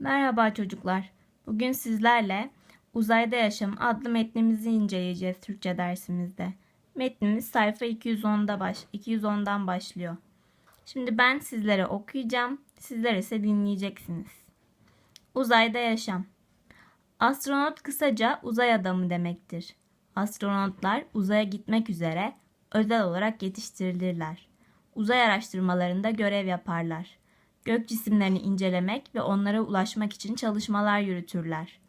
Merhaba çocuklar. Bugün sizlerle Uzayda Yaşam adlı metnimizi inceleyeceğiz Türkçe dersimizde. Metnimiz sayfa 210'da baş 210'dan başlıyor. Şimdi ben sizlere okuyacağım, sizler ise dinleyeceksiniz. Uzayda yaşam. Astronot kısaca uzay adamı demektir. Astronotlar uzaya gitmek üzere özel olarak yetiştirilirler. Uzay araştırmalarında görev yaparlar gök cisimlerini incelemek ve onlara ulaşmak için çalışmalar yürütürler.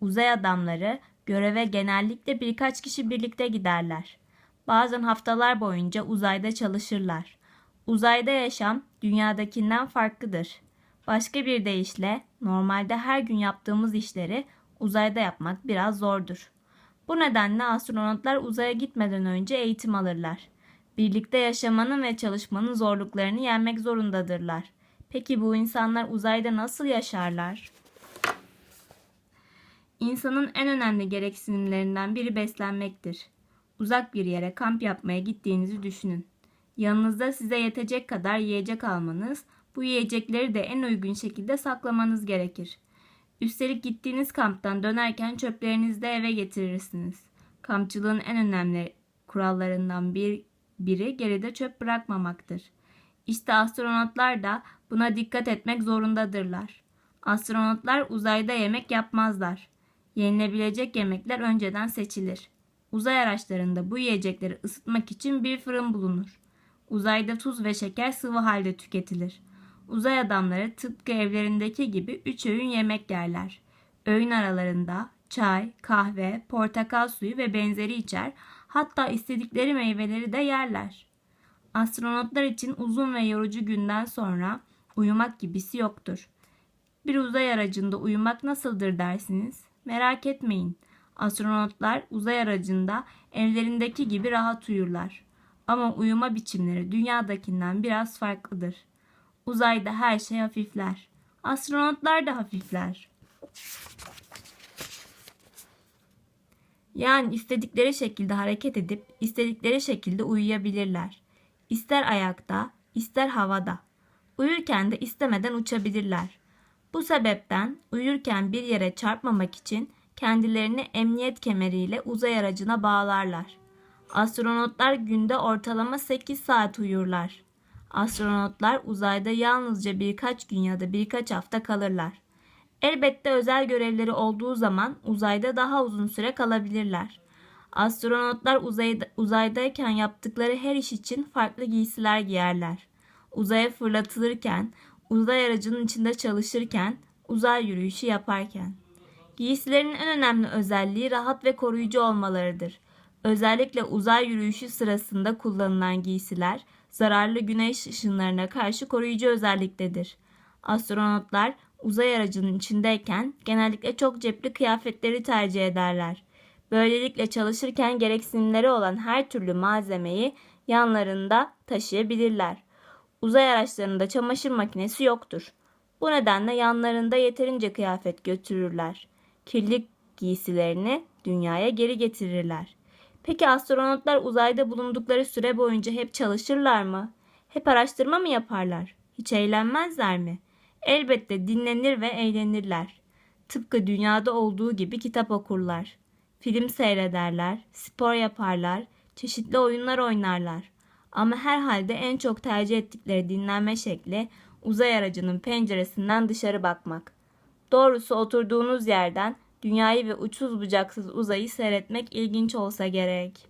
Uzay adamları göreve genellikle birkaç kişi birlikte giderler. Bazen haftalar boyunca uzayda çalışırlar. Uzayda yaşam dünyadakinden farklıdır. Başka bir deyişle normalde her gün yaptığımız işleri uzayda yapmak biraz zordur. Bu nedenle astronotlar uzaya gitmeden önce eğitim alırlar. Birlikte yaşamanın ve çalışmanın zorluklarını yenmek zorundadırlar. Peki bu insanlar uzayda nasıl yaşarlar? İnsanın en önemli gereksinimlerinden biri beslenmektir. Uzak bir yere kamp yapmaya gittiğinizi düşünün. Yanınızda size yetecek kadar yiyecek almanız, bu yiyecekleri de en uygun şekilde saklamanız gerekir. Üstelik gittiğiniz kamptan dönerken çöplerinizi de eve getirirsiniz. Kampçılığın en önemli kurallarından bir, biri geride çöp bırakmamaktır. İşte astronotlar da buna dikkat etmek zorundadırlar. Astronotlar uzayda yemek yapmazlar. Yenilebilecek yemekler önceden seçilir. Uzay araçlarında bu yiyecekleri ısıtmak için bir fırın bulunur. Uzayda tuz ve şeker sıvı halde tüketilir. Uzay adamları tıpkı evlerindeki gibi üç öğün yemek yerler. Öğün aralarında çay, kahve, portakal suyu ve benzeri içer, hatta istedikleri meyveleri de yerler. Astronotlar için uzun ve yorucu günden sonra uyumak gibisi yoktur. Bir uzay aracında uyumak nasıldır dersiniz? Merak etmeyin. Astronotlar uzay aracında evlerindeki gibi rahat uyurlar. Ama uyuma biçimleri dünyadakinden biraz farklıdır. Uzayda her şey hafifler. Astronotlar da hafifler. Yani istedikleri şekilde hareket edip istedikleri şekilde uyuyabilirler. İster ayakta, ister havada. Uyurken de istemeden uçabilirler. Bu sebepten uyurken bir yere çarpmamak için kendilerini emniyet kemeriyle uzay aracına bağlarlar. Astronotlar günde ortalama 8 saat uyurlar. Astronotlar uzayda yalnızca birkaç gün ya da birkaç hafta kalırlar. Elbette özel görevleri olduğu zaman uzayda daha uzun süre kalabilirler. Astronotlar uzayda, uzaydayken yaptıkları her iş için farklı giysiler giyerler. Uzaya fırlatılırken, uzay aracının içinde çalışırken, uzay yürüyüşü yaparken. Giysilerin en önemli özelliği rahat ve koruyucu olmalarıdır. Özellikle uzay yürüyüşü sırasında kullanılan giysiler zararlı güneş ışınlarına karşı koruyucu özelliktedir. Astronotlar uzay aracının içindeyken genellikle çok cepli kıyafetleri tercih ederler. Böylelikle çalışırken gereksinimleri olan her türlü malzemeyi yanlarında taşıyabilirler. Uzay araçlarında çamaşır makinesi yoktur. Bu nedenle yanlarında yeterince kıyafet götürürler. Kirli giysilerini dünyaya geri getirirler. Peki astronotlar uzayda bulundukları süre boyunca hep çalışırlar mı? Hep araştırma mı yaparlar? Hiç eğlenmezler mi? Elbette dinlenir ve eğlenirler. Tıpkı dünyada olduğu gibi kitap okurlar. Film seyrederler, spor yaparlar, çeşitli oyunlar oynarlar. Ama herhalde en çok tercih ettikleri dinlenme şekli uzay aracının penceresinden dışarı bakmak. Doğrusu oturduğunuz yerden dünyayı ve uçsuz bucaksız uzayı seyretmek ilginç olsa gerek.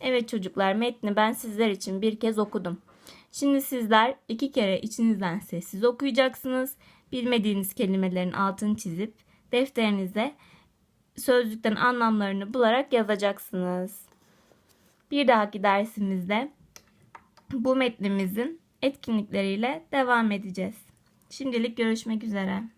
Evet çocuklar metni ben sizler için bir kez okudum. Şimdi sizler iki kere içinizden sessiz okuyacaksınız. Bilmediğiniz kelimelerin altını çizip defterinize sözlükten anlamlarını bularak yazacaksınız. Bir dahaki dersimizde bu metnimizin etkinlikleriyle devam edeceğiz. Şimdilik görüşmek üzere.